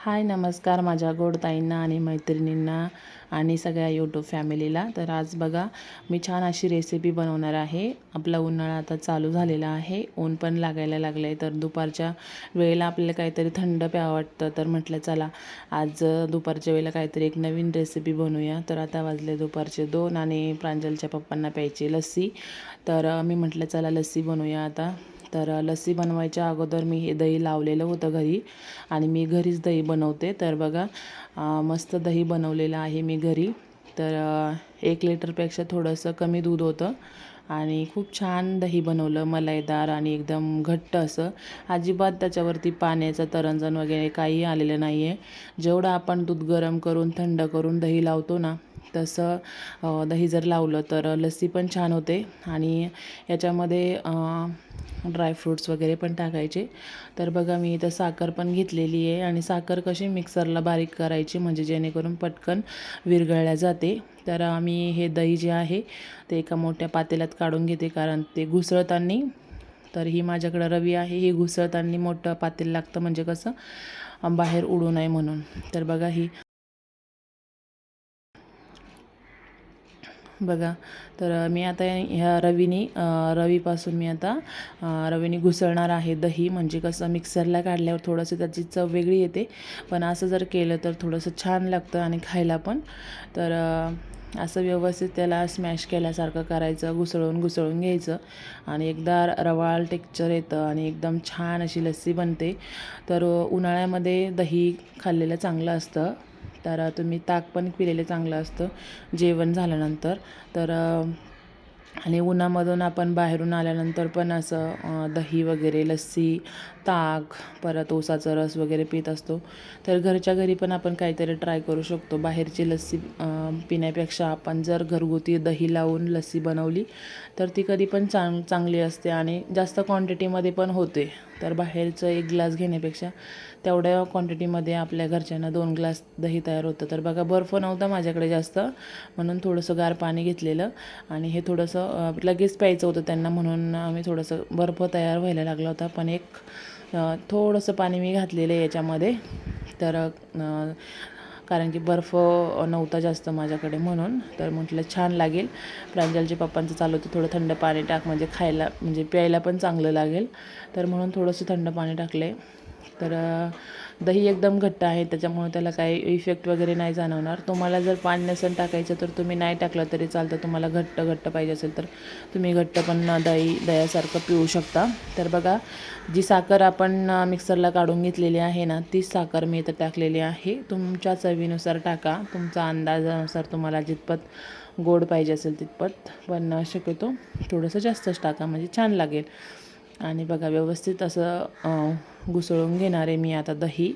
हाय नमस्कार माझ्या गोडताईंना आणि मैत्रिणींना आणि सगळ्या यूट्यूब फॅमिलीला तर आज बघा मी छान अशी रेसिपी बनवणार आहे. आपला उन्हाळा आता चालू झालेला आहे. ऊन पण लागायला लागलं आहे तर दुपारच्या वेळेला आपल्याला काहीतरी थंड प्यावं वाटतं. तर म्हटलं चला आज दुपारच्या वेळेला काहीतरी एक नवीन रेसिपी बनवूया. तर आता वाजले दुपारचे दोन आणि प्रांजलच्या पप्पांना प्यायची लस्सी. तर मी म्हटलं चला लस्सी बनवूया आता. तर लस्सी बनवायच्या अगोदर मी हे दही लावलेलं होतं घरी आणि मी घरीच दही बनवते. तर बघा मस्त दही बनवलेलं आहे मी घरी. तर एक लिटरपेक्षा थोडंसं कमी दूध होतं आणि खूप छान दही बनवलं मलाईदार आणि एकदम घट्ट असं. अजिबात त्याच्यावरती पाण्याचं तरंजन वगैरे काही आलेलं नाही आहे जेवढं आपण दूध गरम करून थंड करून दही लावतो ना तसं दही जर लावलं तर लस्सी पण छान होते. आणि याच्यामध्ये ड्रायफ्रूट्स वगैरे पण टाकायचे. तर बघा मी इथं साखर पण घेतलेली आहे आणि साखर कशी मिक्सरला बारीक करायची म्हणजे जेणेकरून पटकन विरघळल्या जाते. तर मी हे दही जे आहे ते एका मोठ्या पातेल्यात काढून घेते कारण ते घुसळताना. तर ही माझ्याकडं रवी आहे ही घुसळताना मोठं पातेल लागतं म्हणजे कसं बाहेर उडू नये म्हणून. तर बघा ही बघा. तर मी आता ह्या रवीनी रवीपासून मी आता रवीनी घुसळणार आहे दही. म्हणजे कसं मिक्सरला काढल्यावर थोडंसं त्याची चव वेगळी येते. पण असं जर केलं तर थोडंसं छान लागतं आणि खायला पण. तर असं व्यवस्थित त्याला स्मॅश केल्यासारखं करायचं घुसळून घुसळून घ्यायचं. आणि एकदा रवाळ टेक्चर येतं आणि एकदम छान अशी लस्सी बनते. तर उन्हाळ्यामध्ये दही खाल्लेलं चांगलं असतं. तर तुम्ही ताक पण पिलेलं चांगलं असतं जेवण झाल्यानंतर. तर आणि उन्हामधून आपण बाहेरून आल्यानंतर पण असं दही वगैरे लस्सी ताक परत ओसाचा रस वगैरे पित असतो. तर घरच्या घरी पण आपण काहीतरी ट्राय करू शकतो. बाहेरची लस्सी पिण्यापेक्षा आपण जर घरगुती दही लावून लस्सी बनवली तर ती कधी पण चांग चांगली असते आणि जास्त क्वांटिटीमध्ये पण होते. तर बाहेरचं एक ग्लास घेण्यापेक्षा तेवढ्या क्वांटिटीमध्ये आपल्या घरच्यांना दोन ग्लास दही तयार होतं. तर बघा बर्फ नव्हता माझ्याकडे जास्त म्हणून थोडंसं गार पाणी घेतलेलं आणि हे थोडंसं लगेच प्यायचं होतं त्यांना म्हणून आम्ही थोडंसं बर्फ तयार व्हायला लागला होता. पण एक थोडंसं पाणी मी घातलेलं आहे याच्यामध्ये. तर कारण की बर्फ नव्हता जास्त माझ्याकडे म्हणून. तर म्हटलं छान लागेल. प्रांजलचे पप्पांचं चालू होतं. थोडं थंड पाणी टाक म्हणजे खायला म्हणजे प्यायला पण चांगलं लागेल. तर म्हणून थोडंसं थंड पाणी टाकले तर दही एकदम घट्ट आहे त्याच्यामुळे त्याला काही इफेक्ट वगैरे नाही जाणवणार. तुम्हाला जर पाणी नसेल टाकायचं तर तुम्ही नाही टाकलं तरी चालतं. तुम्हाला घट्ट घट्ट पाहिजे असेल तर तुम्ही घट्ट पण दही दह्यासारखं पिऊ शकता. तर बघा जी साखर आपण मिक्सरला काढून घेतलेली आहे ना तीच साखर मी इथं टाकलेली आहे. तुमच्या चवीनुसार टाका. तुमचा अंदाजानुसार तुम्हाला जितपत गोड पाहिजे असेल तितपत पण शक्यतो थोडंसं जास्तच टाका म्हणजे छान लागेल. आणि बघा व्यवस्थित असं घुसळून घेणार आहे मी आता दही.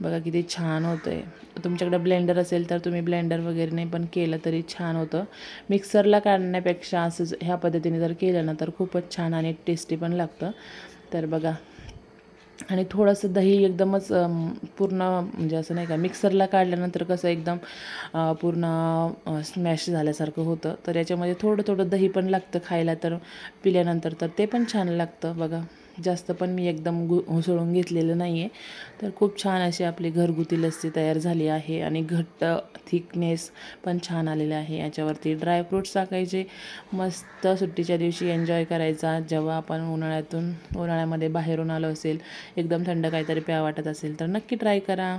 बघा किती छान होतं आहे तुमच्याकडे ब्लेंडर असेल तर तुम्ही ब्लेंडर वगैरे नाही पण केलं तरी छान होतं. मिक्सरला काढण्यापेक्षा असं ह्या पद्धतीने जर केलं ना तर खूपच छान आणि टेस्टी पण लागतं. तर बघा. आणि थोडंसं दही एकदमच पूर्ण म्हणजे असं नाही का मिक्सरला काढल्यानंतर कसं एकदम पूर्ण स्मॅश झाल्यासारखं होतं. तर याच्यामध्ये थोडं थोडं दही पण लागतं खायला तर पिल्यानंतर तर ते पण छान लागतं बघा. जास्त पण मी एकदम गु घुसळून घेतलेलं नाही आहे तर खूप छान अशी आपली घरगुती लस्सी तयार झाली आहे आणि घट्ट थिकनेस पण छान आलेला आहे याच्यावरती. ड्रायफ्रूट्स टाकायचे मस्त सुट्टीच्या दिवशी एन्जॉय करायचा जेव्हा आपण उन्हाळ्यातून उन्हाळ्यामध्ये बाहेरून आलो असेल एकदम थंड काहीतरी प्या वाटत असेल तर नक्की ट्राय करा.